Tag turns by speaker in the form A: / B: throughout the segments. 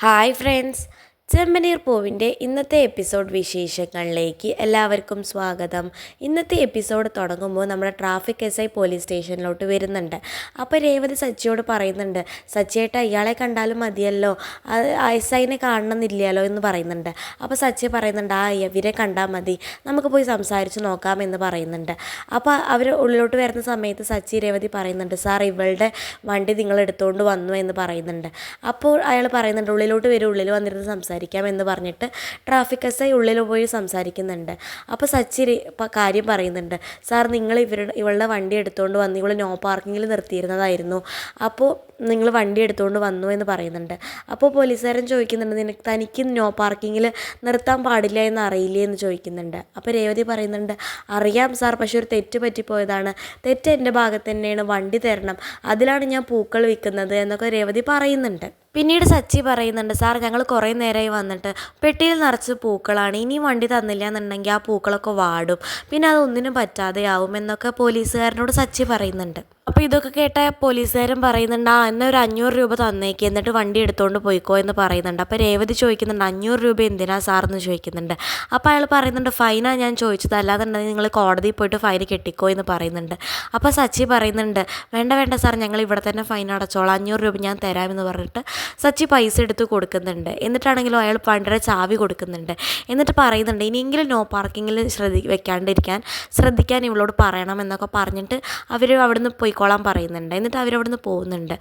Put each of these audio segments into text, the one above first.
A: Hi friends ചെമ്പനീർ പൂവിന്റെ ഇന്നത്തെ episode വിശേഷങ്ങളിലേക്ക് എല്ലാവർക്കും സ്വാഗതം. ഇന്നത്തെ എപ്പിസോഡ് തുടങ്ങുമ്പോൾ നമ്മുടെ ട്രാഫിക് എസ് ഐ പോലീസ് സ്റ്റേഷനിലോട്ട് വരുന്നുണ്ട്. അപ്പോൾ രേവതി സച്ചിയോട് പറയുന്നുണ്ട് സച്ചിയേട്ട ഇയാളെ കണ്ടാലും മതിയല്ലോ? എസ് ഐനെ കാണണമെന്നില്ലല്ലോ? എന്ന് പറയുന്നുണ്ട്. അപ്പോൾ സച്ചി പറയുന്നുണ്ട് ആ ഇവരെ കണ്ടാൽ മതി. നമുക്ക് പോയി സംസാരിച്ച് നോക്കാം എന്ന് പറയുന്നുണ്ട്. അപ്പോൾ അവർ ഉള്ളിലോട്ട് വരുന്ന സമയത്ത് സച്ചി രേവതി പറയുന്നുണ്ട് സാർ ഇവളുടെ വണ്ടി നിങ്ങൾ എടുത്തുകൊണ്ട് വന്നു എന്ന് പറയുന്നുണ്ട്. അപ്പോൾ അയാൾ പറയുന്നുണ്ട് ഉള്ളിലോട്ട് വരും ഉള്ളിൽ വന്നിരുന്ന് സംസാരിക്കാം. എന്ന് പറഞ്ഞിട്ട് ട്രാഫിക് എസ് ഐ ഉള്ളിൽ പോയി സംസാരിക്കുന്നുണ്ട്. അപ്പോൾ സച്ചി കാര്യം പറയുന്നുണ്ട്. സാർ നിങ്ങൾ ഇവരുടെ ഇവളുടെ വണ്ടി എടുത്തുകൊണ്ട് വന്നു ഇവൾ നോ പാർക്കിങ്ങിൽ നിർത്തിയിരുന്നതായിരുന്നു. അപ്പോൾ നിങ്ങൾ വണ്ടി എടുത്തുകൊണ്ട് വന്നു എന്ന് പറയുന്നുണ്ട്. അപ്പോൾ പോലീസുകാരൻ ചോദിക്കുന്നുണ്ട് നിനക്ക് തനിക്ക് നോ പാർക്കിങ്ങിൽ നിർത്താൻ പാടില്ല എന്ന് അറിയില്ലേ? എന്ന് ചോദിക്കുന്നുണ്ട്. അപ്പോൾ രേവതി പറയുന്നുണ്ട് അറിയാം സാർ പക്ഷെ ഒരു തെറ്റ് പറ്റിപ്പോയതാണ്. തെറ്റ് എന്റെ ഭാഗത്ത് തന്നെയാണ്. വണ്ടി തരണം. അതിലാണ് ഞാൻ പൂക്കൾ വിൽക്കുന്നത് എന്നൊക്കെ രേവതി പറയുന്നുണ്ട്. പിന്നീട് സച്ചി പറയുന്നുണ്ട് സാർ ഞങ്ങൾ കുറേ നേരമായി വന്നിട്ട് പെട്ടിയിൽ നിറച്ച് പൂക്കളാണ്. ഇനി വണ്ടി തന്നില്ല എന്നുണ്ടെങ്കിൽ ആ പൂക്കളൊക്കെ വാടും. പിന്നെ അത് ഒന്നിനും പറ്റാതെയാവും എന്നൊക്കെ പോലീസുകാരനോട് സച്ചി പറയുന്നുണ്ട്. അപ്പോൾ ഇതൊക്കെ കേട്ട പോലീസുകാരൻ പറയുന്നുണ്ട് ആ എന്നാൽ ഒരു അഞ്ഞൂറ് രൂപ തന്നേക്ക് എന്നിട്ട് വണ്ടി എടുത്തുകൊണ്ട് പോയിക്കോ എന്ന് പറയുന്നുണ്ട്. അപ്പോൾ രേവതി ചോദിക്കുന്നുണ്ട് അഞ്ഞൂറ് രൂപ എന്തിനാ സാർ എന്ന് ചോദിക്കുന്നുണ്ട്. അപ്പോൾ അയാൾ പറയുന്നുണ്ട് ഫൈനാണ് ഞാൻ ചോദിച്ചത് അല്ലാന്നുണ്ടെങ്കിൽ നിങ്ങൾ കോടതിയിൽ പോയിട്ട് ഫൈൻ കെട്ടിക്കോ എന്ന് പറയുന്നുണ്ട്. അപ്പോൾ സച്ചി പറയുന്നുണ്ട് വേണ്ട വേണ്ട സാർ ഞങ്ങൾ ഇവിടെ തന്നെ ഫൈൻ അടച്ചോളാം. അഞ്ഞൂറ് രൂപ ഞാൻ തരാമെന്ന് പറഞ്ഞിട്ട് സച്ചി പൈസ എടുത്ത് കൊടുക്കുന്നുണ്ട്. എന്നിട്ടാണെങ്കിലും അയാൾ പണ്ടര ചാവി കൊടുക്കുന്നുണ്ട്. എന്നിട്ട് പറയുന്നുണ്ട് ഇനിയെങ്കിലും നോ പാർക്കിങ്ങിൽ ശ്രദ്ധി വെക്കാണ്ടിരിക്കാൻ ശ്രദ്ധിക്കാൻ ഇവളോട് പറയണം എന്നൊക്കെ പറഞ്ഞിട്ട് അവർ അവിടുന്ന് പോയിക്കോളാൻ പറയുന്നുണ്ട്. എന്നിട്ട് അവരവിടുന്ന് പോകുന്നുണ്ട്.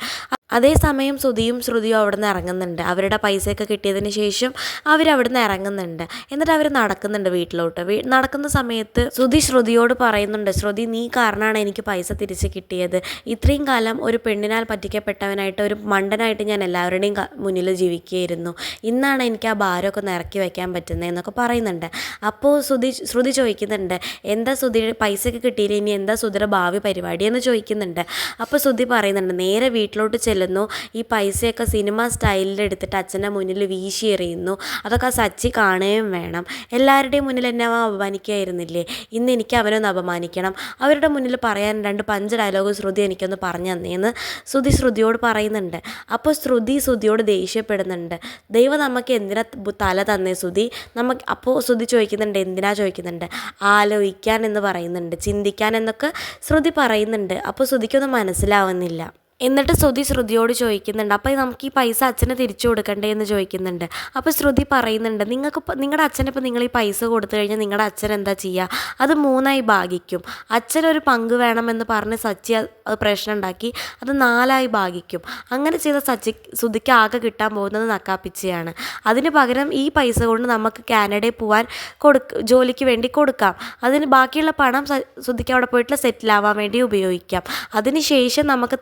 A: അതേസമയം ശ്രുതിയും ശ്രുതിയും അവിടുന്ന് ഇറങ്ങുന്നുണ്ട്. അവരുടെ പൈസയൊക്കെ കിട്ടിയതിന് ശേഷം അവരവിടുന്ന് ഇറങ്ങുന്നുണ്ട്. എന്നിട്ട് അവർ നടക്കുന്നുണ്ട് വീട്ടിലോട്ട്. നടക്കുന്ന സമയത്ത് ശ്രുതി ശ്രുതിയോട് പറയുന്നുണ്ട് ശ്രുതി നീ കാരണമാണ് എനിക്ക് പൈസ തിരിച്ച് കിട്ടിയത്. ഇത്രയും കാലം ഒരു പെണ്ണിനാൽ പറ്റിക്കപ്പെട്ടവനായിട്ട് ഒരു മണ്ടനായിട്ട് ഞാൻ എല്ലാവരുടെയും മുന്നിൽ ജീവിക്കുകയായിരുന്നു. ഇന്നാണ് എനിക്ക് ആ ഭാരമൊക്കെ നിറക്കി വയ്ക്കാൻ പറ്റുന്നത് എന്നൊക്കെ പറയുന്നുണ്ട്. അപ്പോൾ ശ്രുതി ശ്രുതി ചോദിക്കുന്നുണ്ട് എന്താ ശ്രുതി പൈസയൊക്കെ കിട്ടിയില്ല? ഇനി എന്താ ശ്രുതിയുടെ ഭാവി പരിപാടി? എന്ന് ചോദിക്കുന്നുണ്ട്. അപ്പോൾ ശ്രുതി പറയുന്നുണ്ട് നേരെ വീട്ടിലോട്ട് ചെല്ലുന്നു ഈ പൈസയൊക്കെ സിനിമ സ്റ്റൈലിൽ എടുത്തിട്ട് അച്ഛന്റെ മുന്നിൽ വീശി എറിയുന്നു. അതൊക്കെ സച്ചി കാണുകയും വേണം. എല്ലാവരുടെയും മുന്നിൽ എന്നെ അവൻ അപമാനിക്കുകയായിരുന്നില്ലേ ഇന്ന് എനിക്ക് അവനൊന്ന് അപമാനിക്കണം. അവരുടെ മുന്നിൽ പറയാൻ രണ്ട് പഞ്ച് ഡയലോഗ് ശ്രുതി എനിക്കൊന്ന് പറഞ്ഞു തന്നേന്ന് ശ്രുതി ശ്രുതിയോട് പറയുന്നുണ്ട്. അപ്പോൾ ശ്രുതി ശ്രുതിയോട് ദേഷ്യപ്പെടുന്നുണ്ട്. ദൈവം നമുക്ക് എന്തിനാ തല തന്നേ ശ്രുതി? നമുക്ക് അപ്പോൾ ശ്രുതി ചോദിക്കുന്നുണ്ട് എന്തിനാ ചോദിക്കുന്നുണ്ട്? ആലോചിക്കാൻ എന്ന് പറയുന്നുണ്ട് ചിന്തിക്കാൻ എന്നൊക്കെ ശ്രുതി പറയുന്നുണ്ട്. അപ്പോൾ ശ്രുതിക്കൊന്നും മനസ്സിലാവുന്നില്ല. എന്നിട്ട് ശ്രുതി ശ്രുതിയോട് ചോദിക്കുന്നുണ്ട്. അപ്പോൾ നമുക്ക് ഈ പൈസ അച്ഛന് തിരിച്ചു കൊടുക്കണ്ടേ? എന്ന് ചോദിക്കുന്നുണ്ട്. അപ്പോൾ ശ്രുതി പറയുന്നുണ്ട് നിങ്ങൾക്ക് നിങ്ങളുടെ അച്ഛനിപ്പോൾ നിങ്ങൾ ഈ പൈസ കൊടുത്തു കഴിഞ്ഞാൽ നിങ്ങളുടെ അച്ഛൻ എന്താ ചെയ്യുക അത് മൂന്നായി ഭാഗിക്കും. അച്ഛനൊരു പങ്ക് വേണമെന്ന് പറഞ്ഞ് സച്ചി അത് പ്രശ്നം ഉണ്ടാക്കി അത് നാലായി ഭാഗിക്കും. അങ്ങനെ ചെയ്ത സച്ചി ശ്രുതിക്ക് ആകെ കിട്ടാൻ പോകുന്നത് നക്കാപ്പിച്ചയാണ്. അതിന് പകരം ഈ പൈസ കൊണ്ട് നമുക്ക് കാനഡയിൽ പോകാൻ കൊടുക്ക ജോലിക്ക് വേണ്ടി കൊടുക്കാം. അതിന് ബാക്കിയുള്ള പണം ശ്രുതിക്ക് അവിടെ പോയിട്ടുള്ള സെറ്റിലാവാൻ വേണ്ടി ഉപയോഗിക്കാം. അതിന് ശേഷം നമുക്ക്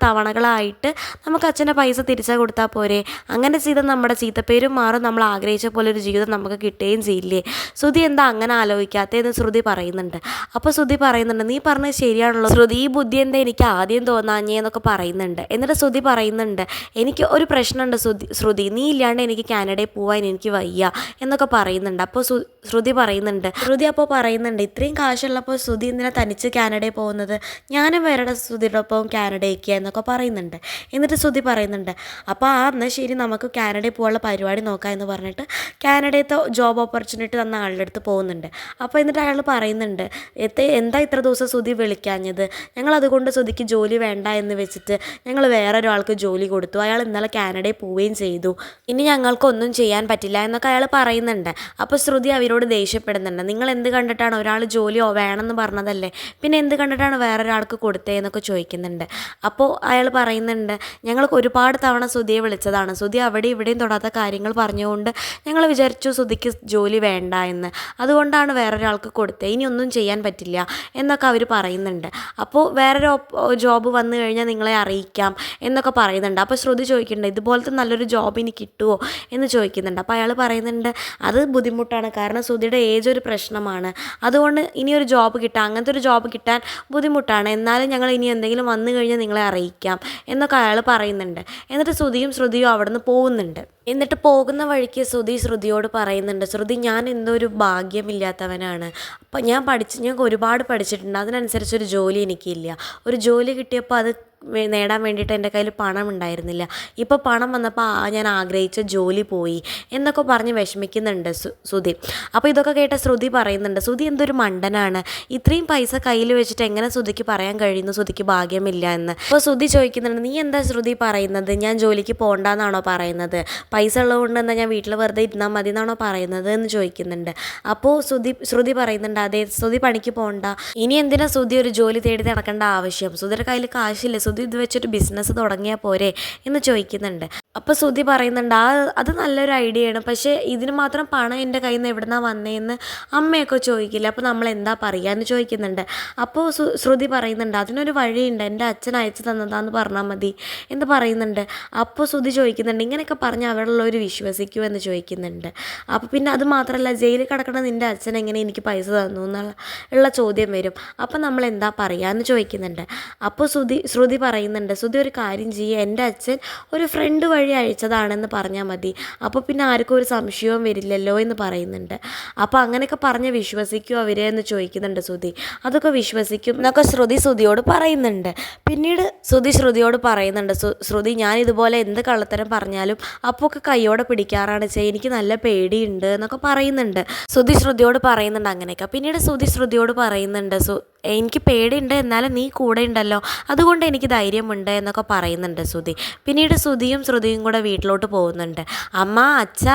A: തവണകളായിട്ട് നമുക്ക് അച്ഛന്റെ പൈസ തിരിച്ചു കൊടുത്താൽ പോരെ. അങ്ങനെ ചെയ്താൽ നമ്മുടെ ചീത്തപ്പേരും മാറും. നമ്മൾ ആഗ്രഹിച്ച പോലെ ഒരു ജീവിതം നമുക്ക് കിട്ടുകയും ചെയ്യില്ലേ? ശ്രുതി എന്താ അങ്ങനെ ആലോചിക്കാത്തതെന്ന് ശ്രുതി പറയുന്നുണ്ട്. അപ്പോൾ ശ്രുതി പറയുന്നുണ്ട് നീ പറഞ്ഞത് ശരിയാണല്ലോ. ശ്രുതി ഈ ബുദ്ധി എന്താ എനിക്ക് ആദ്യം തോന്നാഞ്ഞേ എന്നൊക്കെ പറയുന്നുണ്ട്. എന്നിട്ട് ശ്രുതി പറയുന്നുണ്ട് എനിക്ക് ഒരു പ്രശ്നമുണ്ട് ശ്രുതി. ശ്രുതി നീ ഇല്ലാണ്ട് എനിക്ക് കാനഡയിൽ പോകാൻ എനിക്ക് വയ്യ എന്നൊക്കെ പറയുന്നുണ്ട്. അപ്പോൾ ശ്രുതി പറയുന്നുണ്ട്. ശ്രുതി അപ്പോൾ പറയുന്നുണ്ട് ഇത്രയും കാശുള്ളപ്പോൾ ശ്രുതി എന്തിനാ തനിച്ച് കാനഡയിൽ പോകുന്നത്? ഞാനും വേറെ ശ്രുതിയുടെ ഒപ്പം കാനഡയ്ക്ക് എന്നൊക്കെ പറയുന്നുണ്ട്. എന്നിട്ട് ശ്രുതി പറയുന്നുണ്ട് അപ്പോൾ ആ എന്നാൽ ശരി നമുക്ക് കാനഡയിൽ പോകാനുള്ള പരിപാടി നോക്കാം എന്ന് പറഞ്ഞിട്ട് കാനഡയത്തെ ജോബ് ഓപ്പർച്യൂണിറ്റി തന്ന ആളുടെ അടുത്ത് പോകുന്നുണ്ട്. അപ്പോൾ എന്നിട്ട് അയാൾ പറയുന്നുണ്ട് എത്തെ എന്താ ഇത്ര ദിവസം ശ്രുതി വിളിക്കാഞ്ഞത്? ഞങ്ങൾ അതുകൊണ്ട് ശ്രുതിക്ക് ജോലി വേണ്ട എന്ന് വെച്ചിട്ട് ഞങ്ങൾ വേറെ ഒരാൾക്ക് ജോലി കൊടുത്തു. അയാൾ ഇന്നലെ കാനഡയിൽ പോവുകയും ചെയ്തു. ഇനി ഞങ്ങൾക്കൊന്നും ചെയ്യാൻ പറ്റില്ല എന്നൊക്കെ അയാൾ പറയുന്നുണ്ട്. അപ്പോൾ ശ്രുതി അവരോട് ദേഷ്യപ്പെടുന്നുണ്ട്. നിങ്ങൾ എന്ത് കണ്ടിട്ടാണ് ഒരാൾ ജോലിയോ വേണമെന്ന് പറഞ്ഞതല്ലേ? പിന്നെ എന്ത് കണ്ടിട്ടാണ് വേറൊരാൾക്ക് കൊടുത്തതെന്നൊക്കെ കൊടുത്തേ ചോദിക്കുന്നുണ്ട്. അപ്പോൾ അയാൾ പറയുന്നുണ്ട് ഞങ്ങൾക്ക് ഒരുപാട് തവണ സുധിയെ വിളിച്ചതാണ്. സുധി അവിടെ ഇവിടെയും തൊടാത്ത കാര്യങ്ങൾ പറഞ്ഞുകൊണ്ട് ഞങ്ങൾ വിചാരിച്ചു സുധിക്ക് ജോലി വേണ്ട എന്ന്. അതുകൊണ്ടാണ് വേറൊരാൾക്ക് കൊടുത്തത് ഇനി ഒന്നും ചെയ്യാൻ പറ്റില്ല എന്നൊക്കെ അവർ പറയുന്നുണ്ട്. അപ്പോൾ വേറൊരു ജോബ് വന്നു കഴിഞ്ഞാൽ നിങ്ങളെ അറിയിക്കാം എന്നൊക്കെ പറയുന്നുണ്ട്. അപ്പോൾ ശ്രുതി ചോദിക്കുന്നുണ്ട് ഇതുപോലത്തെ നല്ലൊരു ജോബ് ഇനി കിട്ടുമോ എന്ന് ചോദിക്കുന്നുണ്ട്. അപ്പോൾ അയാൾ പറയുന്നുണ്ട് അത് ബുദ്ധിമുട്ടാണ്. കാരണം ശ്രുതിയുടെ ഏജ് ഒരു പ്രശ്നമാണ്. അതുകൊണ്ട് ഇനി ഒരു ജോബ് കിട്ടാൻ അങ്ങനത്തെ ഒരു ജോബ് കിട്ടാൻ ബുദ്ധിമുട്ടാണ്. എന്നാലും ഞങ്ങൾ ഇനി എന്തെങ്കിലും വന്നു കഴിഞ്ഞാൽ നിങ്ങളെ അറിയിക്കാം എന്നൊക്കെ അയാൾ പറയുന്നുണ്ട്. എന്നിട്ട് ശ്രുതിയും ശ്രുതിയും അവിടെ നിന്ന് പോകുന്നുണ്ട്. എന്നിട്ട് പോകുന്ന വഴിക്ക് ശ്രുതി ശ്രുതിയോട് പറയുന്നുണ്ട് ശ്രുതി ഞാൻ എന്തോ ഒരു ഭാഗ്യമില്ലാത്തവനാണ്. അപ്പം ഞാൻ പഠിച്ച് ഞാൻ ഒരുപാട് പഠിച്ചിട്ടുണ്ട്. അതിനനുസരിച്ച് ഒരു ജോലി എനിക്കില്ല. ഒരു ജോലി കിട്ടിയപ്പോൾ അത് നേടാൻ വേണ്ടിയിട്ട് എന്റെ കയ്യിൽ പണം ഉണ്ടായിരുന്നില്ല ഇപ്പോൾ പണം വന്നപ്പോൾ ഞാൻ ആഗ്രഹിച്ച ജോലി പോയി എന്നൊക്കെ പറഞ്ഞ് വിഷമിക്കുന്നുണ്ട് ശ്രുതി അപ്പോൾ ഇതൊക്കെ കേട്ട ശ്രുതി പറയുന്നുണ്ട് ശ്രുതി എന്തൊരു മണ്ടനാണ്. ഇത്രയും പൈസ കയ്യിൽ വെച്ചിട്ട് എങ്ങനെ ശ്രുതിക്ക് പറയാൻ കഴിയുന്നു? ശ്രുതിക്ക് ഭാഗ്യമില്ല എന്ന്. അപ്പോൾ ശ്രുതി ചോദിക്കുന്നുണ്ട് നീ എന്താ ശ്രുതി പറയുന്നത്? ഞാൻ ജോലിക്ക് പോകണ്ടെന്നാണോ പറയുന്നത്? പൈസ ഉള്ളതുകൊണ്ട് എന്താ ഞാൻ വീട്ടിൽ വെറുതെ ഇരുന്നാൽ മതി എന്നാണോ പറയുന്നത്? എന്ന് ചോദിക്കുന്നുണ്ട്. അപ്പോൾ ശ്രുതി ശ്രുതി പറയുന്നുണ്ട് അതെ ശ്രുതി പണിക്ക് പോകണ്ട. ഇനി എന്തിനാ ശ്രുതി ഒരു ജോലി തേടി നടക്കേണ്ട ആവശ്യം? ശ്രുതിയുടെ കയ്യിൽ കാശില്ല. ശ്രുതി ഇത് വെച്ചൊരു ബിസിനസ് തുടങ്ങിയാൽ പോരെ എന്ന് ചോദിക്കുന്നുണ്ട്. അപ്പോൾ ശ്രുതി പറയുന്നുണ്ട് ആ അത് നല്ലൊരു ഐഡിയയാണ്. പക്ഷേ ഇതിന് മാത്രം പണം എന്റെ കയ്യിൽ നിന്ന് എവിടുന്നാ വന്നതെന്ന് അമ്മയൊക്കെ ചോദിക്കില്ല. അപ്പോൾ നമ്മൾ എന്താ പറയുക എന്ന് ചോദിക്കുന്നുണ്ട്. അപ്പോൾ ശ്രുതി പറയുന്നുണ്ട് അതിനൊരു വഴിയുണ്ട്. എന്റെ അച്ഛൻ അയച്ചു തന്നതാന്ന് പറഞ്ഞാൽ മതി എന്ന് പറയുന്നുണ്ട്. അപ്പോൾ ശ്രുതി ചോദിക്കുന്നുണ്ട് ഇങ്ങനെയൊക്കെ പറഞ്ഞ് അവിടെയുള്ളവർ വിശ്വസിക്കൂ എന്ന് ചോദിക്കുന്നുണ്ട്. അപ്പോൾ പിന്നെ അത് മാത്രമല്ല ജയിലിൽ കിടക്കണ നിന്റെ അച്ഛൻ എങ്ങനെ എനിക്ക് പൈസ തന്നു എന്നുള്ള ഉള്ള ചോദ്യം വരും. അപ്പോൾ നമ്മൾ എന്താ പറയുക ചോദിക്കുന്നുണ്ട്. അപ്പോൾ ശ്രുതി ശ്രുതി പറയുന്നുണ്ട് ശ്രുതി ഒരു കാര്യം ചെയ്യുക എന്റെ അച്ഛൻ ഒരു ഫ്രണ്ട് വഴി അയച്ചതാണെന്ന് പറഞ്ഞാൽ മതി. അപ്പോൾ പിന്നെ ആർക്കും ഒരു സംശയവും വരില്ലല്ലോ എന്ന് പറയുന്നുണ്ട്. അപ്പോൾ അങ്ങനെയൊക്കെ പറഞ്ഞ് വിശ്വസിക്കും അവരെ എന്ന് ചോദിക്കുന്നുണ്ട് ശ്രുതി. അതൊക്കെ വിശ്വസിക്കും എന്നൊക്കെ ശ്രുതി ശ്രുതിയോട് പറയുന്നുണ്ട്. പിന്നീട് ശ്രുതി ശ്രുതിയോട് പറയുന്നുണ്ട് ശ്രു- ശ്രുതി ഞാൻ ഇതുപോലെ എന്ത് കള്ളത്തരം പറഞ്ഞാലും അപ്പോൾ ഒക്കെ കൈയോടെ പിടിക്കാറാണ് ചെയ്യുക എനിക്ക് നല്ല പേടിയുണ്ട് എന്നൊക്കെ പറയുന്നുണ്ട്. ശ്രുതി ശ്രുതിയോട് പറയുന്നുണ്ട് അങ്ങനെയൊക്കെ. പിന്നീട് ശ്രുതി ശ്രുതിയോട് പറയുന്നുണ്ട് എനിക്ക് പേടിയുണ്ട് എന്നാലും നീ കൂടെ ഉണ്ടല്ലോ. അതുകൊണ്ട് എനിക്ക് ധൈര്യമുണ്ട് എന്നൊക്കെ പറയുന്നുണ്ട് ശ്രുതി. പിന്നീട് ശ്രുതിയും ശ്രുതിയും കൂടെ വീട്ടിലോട്ട് പോകുന്നുണ്ട്. അമ്മ അച്ഛ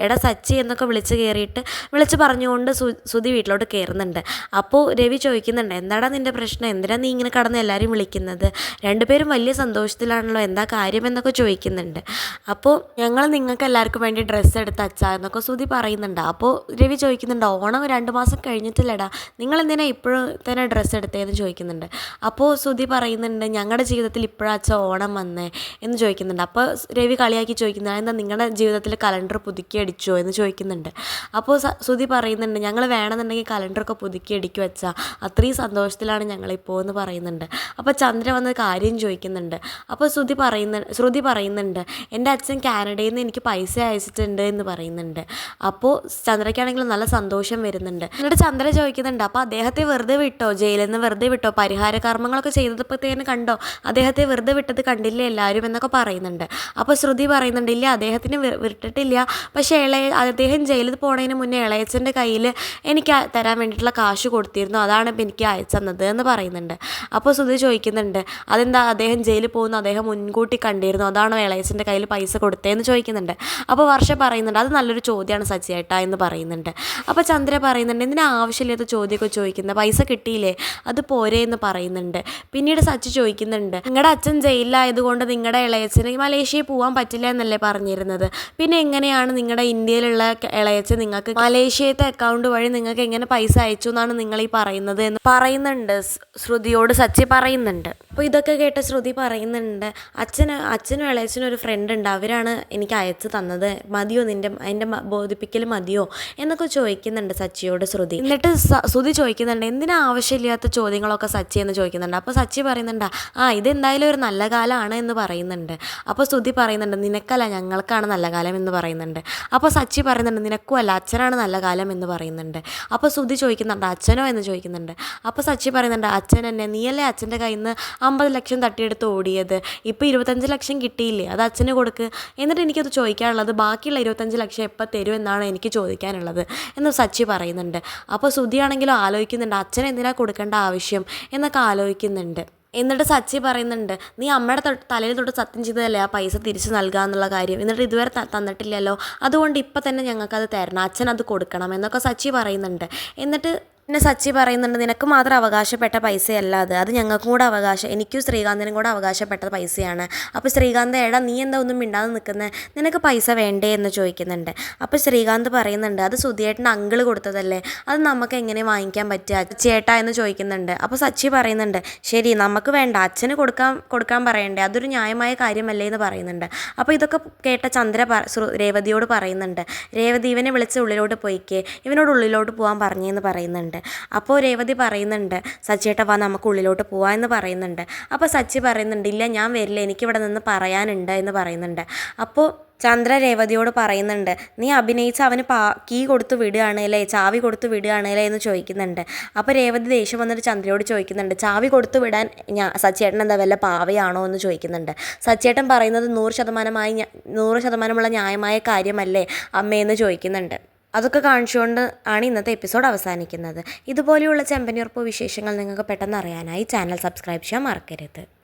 A: എട സച്ചി എന്നൊക്കെ വിളിച്ച് കയറിയിട്ട് വിളിച്ച് പറഞ്ഞുകൊണ്ട് ശ്രുതി വീട്ടിലോട്ട് കയറുന്നുണ്ട്. അപ്പോൾ രവി ചോദിക്കുന്നുണ്ട് എന്താടാ നിന്റെ പ്രശ്നം? എന്തിനാ നീ ഇങ്ങനെ കടന്ന് എല്ലാവരും വിളിക്കുന്നത്? രണ്ടുപേരും വലിയ സന്തോഷത്തിലാണല്ലോ എന്താ കാര്യം? എന്നൊക്കെ ചോദിക്കുന്നുണ്ട്. അപ്പോൾ ഞങ്ങൾ നിങ്ങൾക്ക് എല്ലാവർക്കും വേണ്ടി ഡ്രസ്സ് എടുത്ത് അച്ഛ എന്നൊക്കെ ശ്രുതി പറയുന്നുണ്ട്. അപ്പോൾ രവി ചോദിക്കുന്നുണ്ട് ഓണം രണ്ട് മാസം കഴിഞ്ഞിട്ടില്ലടാ. നിങ്ങൾ എന്തിനാ ഇപ്പോഴും തന്നെ ഡ്രസ്സ് എടുത്തതെന്ന് ചോദിക്കുന്നുണ്ട്. അപ്പോൾ ശ്രുതി പറയുന്നുണ്ട് ഞങ്ങളുടെ ജീവിതത്തിൽ ഇപ്പോഴാ അച്ഛ ഓണം വന്നേ എന്ന് ചോദിക്കുന്നുണ്ട്. അപ്പോൾ രവി കളിയാക്കി ചോദിക്കുന്നത് എന്താ നിങ്ങളുടെ ജീവിതത്തിൽ കലണ്ടർ പുതുക്കി അടിച്ചോ എന്ന് ചോദിക്കുന്നുണ്ട്. അപ്പോൾ ശ്രുതി പറയുന്നുണ്ട് ഞങ്ങൾ വേണമെന്നുണ്ടെങ്കിൽ കലണ്ടറൊക്കെ പുതുക്കി അടിക്കും അച്ഛാ. അത്രയും സന്തോഷത്തിലാണ് ഞങ്ങളിപ്പോൾ എന്ന് പറയുന്നുണ്ട്. അപ്പോൾ ചന്ദ്ര വന്ന് കാര്യം ചോദിക്കുന്നുണ്ട്. അപ്പോൾ ശ്രുതി പറയുന്ന ശ്രുതി പറയുന്നുണ്ട് എന്റെ അച്ഛൻ കാനഡയിൽ നിന്ന് എനിക്ക് പൈസ അയച്ചിട്ടുണ്ട് എന്ന് പറയുന്നുണ്ട്. അപ്പോൾ ചന്ദ്രയ്ക്കാണെങ്കിൽ നല്ല സന്തോഷം വരുന്നുണ്ട്. എന്നിട്ട് ചന്ദ്ര ചോദിക്കുന്നുണ്ട് അപ്പോൾ അദ്ദേഹത്തെ വെറുതെ വിട്ടോ? ജയിലിൽ നിന്ന് വെറുതെ വിട്ടോ? പരിഹാര കർമ്മങ്ങളൊക്കെ ചെയ്തപ്പോഴത്തേന് കണ്ടോ? അദ്ദേഹത്തെ വെറുതെ വിട്ടത് കണ്ടില്ലേ എല്ലാവരും എന്നൊക്കെ പറയുന്നുണ്ട്. അപ്പോൾ ശ്രുതി പറയുന്നുണ്ട് ഇല്ല അദ്ദേഹത്തിന് വിട്ടിട്ടില്ല. പക്ഷേ ഇളയ അദ്ദേഹം ജയിലിൽ പോണതിന് മുന്നേ ഇളയച്ചന്റെ കയ്യിൽ എനിക്ക് തരാൻ വേണ്ടിയിട്ടുള്ള കാശ് കൊടുത്തിരുന്നു. അതാണ് ഇപ്പം എനിക്ക് അയച്ചു തന്നത് എന്ന് പറയുന്നുണ്ട്. അപ്പോൾ ശ്രുതി ചോദിക്കുന്നുണ്ട് അതെന്താ അദ്ദേഹം ജയിലിൽ പോകുന്ന? അദ്ദേഹം മുൻകൂട്ടി കണ്ടിരുന്നു. അതാണോ ഇളയച്ചന്റെ കയ്യിൽ പൈസ കൊടുത്തതെന്ന് ചോദിക്കുന്നുണ്ട്. അപ്പോൾ വർഷ പറയുന്നുണ്ട് അത് നല്ലൊരു ചോദ്യമാണ് സച്ചിയേട്ടാ എന്ന് പറയുന്നുണ്ട്. അപ്പോൾ ചന്ദ്ര പറയുന്നുണ്ട് എന്തിനാ ആവശ്യമില്ലാത്ത ചോദ്യമൊക്കെ ചോദിക്കുന്നത് പൈസ കിട്ടിയില്ലേ? അത് പോരെ എന്ന് പറയുന്നുണ്ട്. പിന്നീട് സച്ചി ചോദിക്കുന്നുണ്ട് നിങ്ങളുടെ അച്ഛൻ ജയിലിലായതുകൊണ്ട് നിങ്ങളുടെ ഇളയച്ചന് മലേഷ്യയിൽ പോകാൻ പറ്റില്ല എന്നല്ലേ പറഞ്ഞിരുന്നത്? പിന്നെ എങ്ങനെയാണ് നിങ്ങളുടെ ഇന്ത്യയിലുള്ള ഇളയച്ചൻ നിങ്ങൾക്ക് മലേഷ്യത്തെ അക്കൗണ്ട് വഴി നിങ്ങൾക്ക് എങ്ങനെ പൈസ അയച്ചു എന്നാണ് നിങ്ങൾ ഈ പറയുന്നത് എന്ന് പറയുന്നുണ്ട് ശ്രുതിയോട് സച്ചി പറയുന്നുണ്ട്. അപ്പോൾ ഇതൊക്കെ കേട്ട ശ്രുതി പറയുന്നുണ്ട് അച്ഛന് അച്ഛനും ഇളയച്ചനും ഒരു ഫ്രണ്ട് ഉണ്ട്. അവരാണ് എനിക്ക് അയച്ചു തന്നത്. മതിയോ നിന്റെ എന്റെ ബോധിപ്പിക്കൽ മതിയോ? എന്നൊക്കെ ചോദിക്കുന്നുണ്ട് സച്ചിയോട് ശ്രുതി. എന്നിട്ട് ശ്രുതി ചോദിക്കുന്നുണ്ട് എന്തിനാ ആവശ്യമില്ലാത്ത ചോദ്യങ്ങളൊക്കെ സച്ചി എന്ന് ചോദിക്കുന്നുണ്ട്. അപ്പോൾ സച്ചി പറയുന്നുണ്ട് ആ ഇതെന്തായാലും ഒരു നല്ല കാലമാണ് എന്ന് പറയുന്നുണ്ട്. അപ്പോൾ സ്തുതി പറയുന്നുണ്ട് നിനക്കല്ല ഞങ്ങൾക്കാണ് നല്ല കാലം എന്ന് പറയുന്നുണ്ട്. അപ്പോൾ സച്ചി പറയുന്നുണ്ട് നിനക്കും അല്ല അച്ഛനാണ് നല്ല കാലം എന്ന് പറയുന്നുണ്ട്. അപ്പോൾ സ്തുതി ചോദിക്കുന്നുണ്ട് അച്ഛനോ എന്ന് ചോദിക്കുന്നുണ്ട്. അപ്പോൾ സച്ചി പറയുന്നുണ്ട് അച്ഛൻ എന്നെ നീയല്ലേ അച്ഛന്റെ കയ്യിൽ നിന്ന് അമ്പത് ലക്ഷം തട്ടിയെടുത്ത് ഓടിയത്? ഇപ്പോൾ ഇരുപത്തഞ്ച് ലക്ഷം കിട്ടിയില്ലേ? അത് അച്ഛന് കൊടുക്ക്. എന്നിട്ട് എനിക്കത് ചോദിക്കാനുള്ളത് ബാക്കിയുള്ള ഇരുപത്തഞ്ച് ലക്ഷം എപ്പോൾ തരും എന്നാണ് എനിക്ക് ചോദിക്കാനുള്ളത് എന്ന് സച്ചി പറയുന്നുണ്ട്. അപ്പോൾ സ്തുതിയാണെങ്കിലും ആലോചിക്കുന്നുണ്ട് അച്ഛൻ എന്തിനാ കൊടുക്കേണ്ട ആവശ്യം എന്നൊക്കെ ആലോചിക്കുന്നുണ്ട്. എന്നിട്ട് സച്ചി പറയുന്നുണ്ട് നീ അമ്മയുടെ തൊട്ട് തലയിൽ തൊട്ട് സത്യം ചെയ്തതല്ലേ ആ പൈസ തിരിച്ചു നൽകുക എന്നുള്ള കാര്യം? എന്നിട്ട് ഇതുവരെ തന്നിട്ടില്ലല്ലോ. അതുകൊണ്ട് ഇപ്പം തന്നെ ഞങ്ങൾക്കത് തരണം. അച്ഛൻ അത് കൊടുക്കണം എന്നൊക്കെ സച്ചി പറയുന്നുണ്ട്. എന്നിട്ട് പിന്നെ സച്ചി പറയുന്നുണ്ട് നിനക്ക് മാത്രം അവകാശപ്പെട്ട പൈസയല്ല അത്. അത് ഞങ്ങൾക്കും കൂടെ അവകാശം എനിക്കും ശ്രീകാന്തിനും കൂടെ അവകാശപ്പെട്ട പൈസയാണ്. അപ്പോൾ ശ്രീകാന്ത് എടാ നീ എന്താ ഒന്നും മിണ്ടാതെ നിൽക്കുന്നത് നിനക്ക് പൈസ വേണ്ടേ? എന്ന് ചോദിക്കുന്നുണ്ട്. അപ്പോൾ ശ്രീകാന്ത് പറയുന്നുണ്ട് അത് സുധിയേട്ടന്റെ അങ്കിൾ കൊടുത്തതല്ലേ? അത് നമുക്ക് എങ്ങനെ വാങ്ങിക്കാൻ പറ്റുക? ചേട്ടാ എന്ന് ചോദിക്കുന്നുണ്ട്. അപ്പോൾ സച്ചി പറയുന്നുണ്ട് ശരി നമുക്ക് വേണ്ട. അച്ഛന് കൊടുക്കാൻ കൊടുക്കാൻ പറയണ്ടേ? അതൊരു ന്യായമായ കാര്യമല്ലേ? എന്ന് പറയുന്നുണ്ട്. അപ്പോൾ ഇതൊക്കെ കേട്ട ചന്ദ്ര രേവതിയോട് പറയുന്നുണ്ട് രേവതി ഇവനെ വിളിച്ച് ഉള്ളിലോട്ട് പോയിക്കേ. ഇവനോട് ഉള്ളിലോട്ട് പോകാൻ പറഞ്ഞെന്ന് പറയുന്നുണ്ട്. അപ്പോൾ രേവതി പറയുന്നുണ്ട് സച്ചിയേട്ട വാ നമുക്ക് ഉള്ളിലോട്ട് പോവാം എന്ന് പറയുന്നുണ്ട്. അപ്പോൾ സച്ചി പറയുന്നുണ്ട് ഇല്ല ഞാൻ വരില്ല എനിക്കിവിടെ നിന്ന് പറയാനുണ്ട് എന്ന് പറയുന്നുണ്ട്. അപ്പോൾ ചന്ദ്ര രേവതിയോട് പറയുന്നുണ്ട് നീ അഭിനയിച്ച് അവന് പാ കീ കൊടുത്ത് വിടുകയാണല്ലേ ചാവി കൊടുത്ത് വിടുകയാണല്ലേ എന്ന് ചോദിക്കുന്നുണ്ട്. അപ്പോൾ രേവതി ദേഷ്യം വന്നിട്ട് ചന്ദ്രയോട് ചോദിക്കുന്നുണ്ട് ചാവി കൊടുത്ത് വിടാൻ ഞാൻ സച്ചേട്ടൻ എന്താ വല്ല പാവയാണോ എന്ന് ചോദിക്കുന്നുണ്ട്. സച്ചേട്ടൻ പറയുന്നത് നൂറ് ശതമാനമായി നൂറ് ശതമാനമുള്ള ന്യായമായ കാര്യമല്ലേ അമ്മയെന്ന് ചോദിക്കുന്നുണ്ട്. അതൊക്കെ കാണിച്ചുകൊണ്ട് ആണ് ഇന്നത്തെ എപ്പിസോഡ് അവസാനിക്കുന്നത്. ഇതുപോലെയുള്ള ചെമ്പനിയുറപ്പ് വിശേഷങ്ങൾ നിങ്ങൾക്ക് പെട്ടെന്ന് അറിയാനായി ചാനൽ സബ്സ്ക്രൈബ് ചെയ്യാൻ മറക്കരുത്.